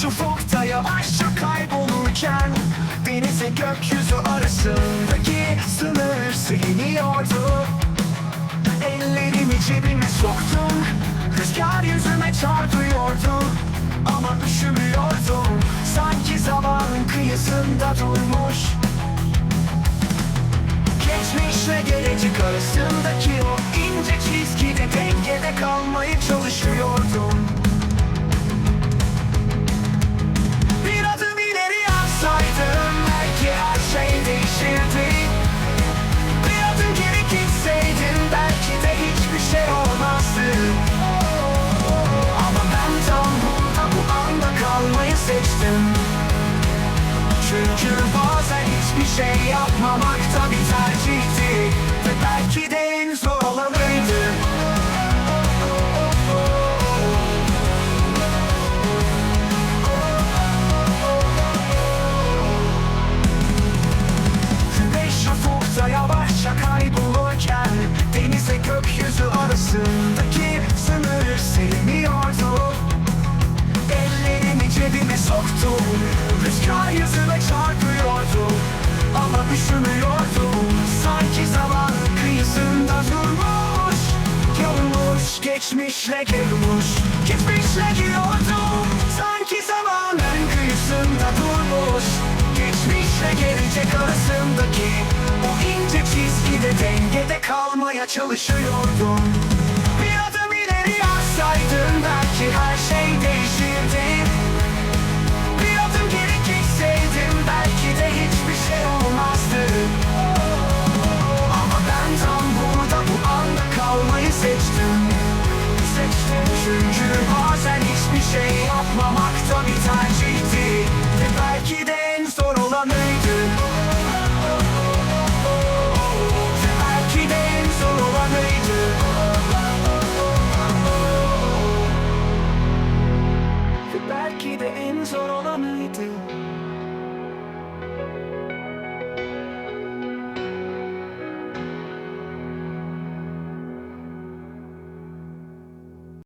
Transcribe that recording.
Güneş ufukta yavaşça kaybolurken Denize gökyüzü arasındaki sınır siliniyordu Ellerimi cebime soktum Rüzgar yüzüme çarpıyordu Ama üşümüyordum Sanki zamanın kıyısında durmuş. Geçmişle gelecek arasındaki o ince çizgide dengede kalmaya çalışıyordum seçtim çünkü bazen hiçbir şey yapmamak da bir tercihti. Ve belki de geçmişle gelmiş Gitmişle gidiyordum Sanki zamanın kıyısında durmuş. Geçmişle gelecek arasındaki O ince çizgide dengede kalmaya çalışıyordum. Bir adım ileri atsaydın belki her şey değişirdi. Bir adım geri gitseydim belki de hiçbir şey olmazdı. Ama ben tam burada bu anda kalmayı seçtim. Çünkü bazen hiçbir şey